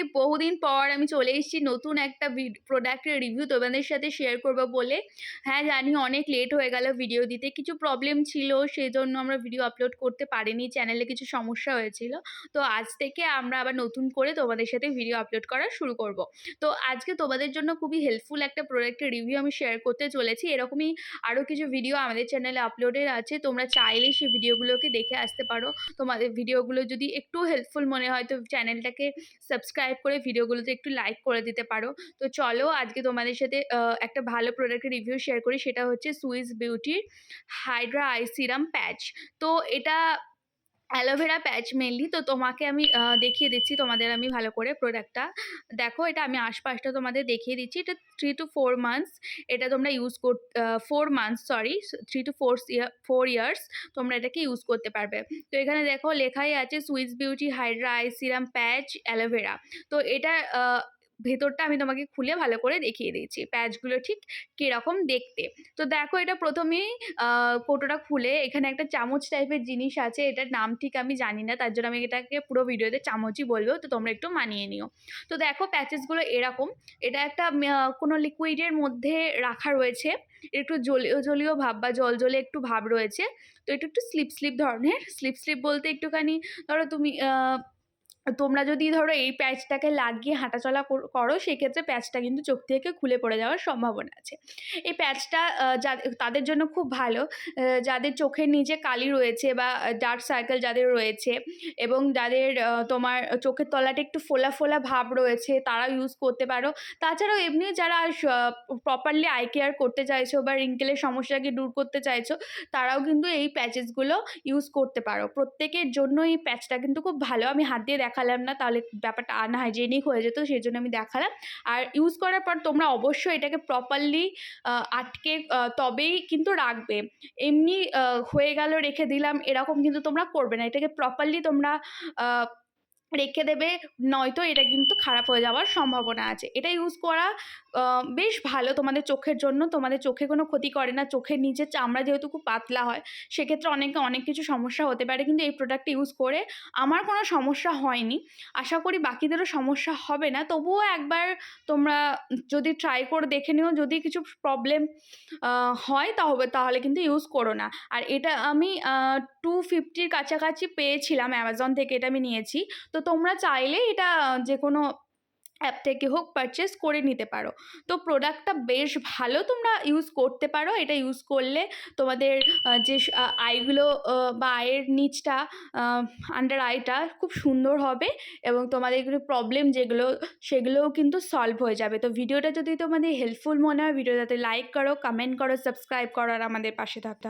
আজকে বহুদিন পর আমি চলে এসেছি নতুন একটা প্রোডাক্টের রিভিউ তোমাদের সাথে শেয়ার করব বলে। হ্যাঁ জানি অনেক লেট হয়ে গেল ভিডিও দিতে। কিছু প্রবলেম ছিল সেই জন্য আমরা ভিডিও আপলোড করতে পারিনি। চ্যানেলে কিছু সমস্যা হয়েছিল। তো আজ থেকে আমরা আবার নতুন করে তোমাদের সাথে ভিডিও আপলোড করা শুরু করব। তো আজকে তোমাদের জন্য খুবই হেল্পফুল একটা প্রোডাক্টের রিভিউ আমি শেয়ার করতে চলেছি। এরকমই আরও কিছু ভিডিও আমাদের চ্যানেলে আপলোডের আছে। তোমরা চাইলে সেই ভিডিওগুলোকে দেখে আসতে পারো। তোমাদের ভিডিওগুলো যদি একটু হেল্পফুল মনে হয়, তো চ্যানেলটাকে সাবস্ক্রাইব করে ভিডিওগুলোতে একটু লাইক করে দিতে পারো। তো চলো আজকে তোমাদের সাথে একটা ভালো প্রোডাক্টের রিভিউ শেয়ার করি, সেটা হচ্ছে সুইস বিউটির হাইড্রা আই সিরাম প্যাচ তো এটা অ্যালোভেরা প্যাচ মেনলি তো তোমাকে আমি দেখিয়ে দিচ্ছি। তোমাদের আমি ভালো করে প্রোডাক্টটা দেখো, এটা আমি আশপাশটা তোমাদের দেখিয়ে দিচ্ছি। এটা থ্রি টু ফোর মান্থস এটা তোমরা ইউজ কর four months sorry three two four year four years তোমরা এটাকে ইউজ করতে পারবে। তো এখানে দেখো, লেখাই আছে Swiss beauty hydra eye serum patch aloe vera তো এটা ভেতরটা আমি তোমাকে খুলে ভালো করে দেখিয়ে দিচ্ছি প্যাচগুলো ঠিক কীরকম দেখতে। তো দেখো এটা প্রথমেই কোটোটা খুলে এখানে একটা চামচ টাইপের জিনিস আছে, এটার নাম ঠিক আমি জানি না, তার জন্য আমি এটাকে পুরো ভিডিওতে চামচই বলব, তো তোমরা একটু মানিয়ে নিও। তো দেখো প্যাচেসগুলো এরকম, এটা একটা কোনো লিকুইডের মধ্যে রাখা রয়েছে, একটু জলীয় জলীয় ভাব বা জল জলে একটু ভাব রয়েছে, তো এটা একটু স্লিপ স্লিপ ধরনের স্লিপ স্লিপ বলতে একটুখানি ধরো তুমি তোমরা যদি ধরো এই প্যাচটাকে লাগিয়ে হাঁটাচলা করো সেক্ষেত্রে প্যাচটা কিন্তু চোখ থেকে খুলে পড়ে যাওয়ার সম্ভাবনা আছে। এই প্যাচটা তাদের জন্য খুব ভালো যাদের চোখের নিচে কালি রয়েছে বা ডার্ক সার্কেল যাদের রয়েছে এবং যাদের তোমার চোখের তলাটা একটু ফোলা ফোলা ভাব রয়েছে, তারা ইউজ করতে পারো। তাছাড়াও এমনি যারা প্রপারলি আই কেয়ার করতে চাইছো বা রিঙ্কেলের সমস্যাকে দূর করতে চাইছো, তারাও কিন্তু এই প্যাচেসগুলো ইউজ করতে পারো। প্রত্যেকের জন্য এই প্যাচটা কিন্তু খুব ভালো। আমি হাত দিয়ে দেখালাম না, তাহলে ব্যাপারটা আনহাইজেনিক হয়ে যেত সেই জন্য আমি দেখালাম। আর ইউজ করার পর তোমরা অবশ্যই এটাকে প্রপারলি আটকে তবেই কিন্তু রাখবে। এমনি হয়ে গেল, রেখে দিলাম, এরকম কিন্তু তোমরা করবে না। এটাকে প্রপারলি তোমরা রেখে দেবে, নয়তো এটা কিন্তু খারাপ হয়ে যাওয়ার সম্ভাবনা আছে। এটা ইউজ করা বেশ ভালো তোমাদের চোখের জন্য। তোমাদের চোখে কোনো ক্ষতি করে না। চোখের নিচে চামড়া যেহেতু খুব পাতলা হয়, সেক্ষেত্রে অনেকে, অনেক কিছু সমস্যা হতে পারে। কিন্তু এই প্রোডাক্টটা ইউজ করে আমার কোনো সমস্যা হয়নি। আশা করি বাকিদেরও সমস্যা হবে না। তবুও একবার তোমরা যদি ট্রাই করে দেখে নিও, যদি কিছু প্রবলেম হয় তাহলে তাহলে কিন্তু ইউজ করো না। আর এটা আমি টু ফিফটির কাছাকাছি পেয়েছিলাম অ্যামাজন থেকে, এটা আমি নিয়েছি। তো তোমরা চাইলে এটা যে কোনো অ্যাপ থেকে হোক পারচেস করে নিতে পারো। তো প্রোডাক্টটা বেশ ভালো তোমরা ইউজ করতে পারো। এটা ইউজ করলে তোমাদের যে আইগুলো বা আয়ের নিচটা আন্ডার আইটা খুব সুন্দর হবে এবং তোমাদের এগুলো প্রবলেম যেগুলো, সেগুলোও কিন্তু সলভ হয়ে যাবে। তো ভিডিওটা যদি তোমাদের হেল্পফুল মনে হয় ভিডিওটাতে লাইক করো কমেন্ট করো সাবস্ক্রাইব করো, আর আমাদের পাশে থাকতে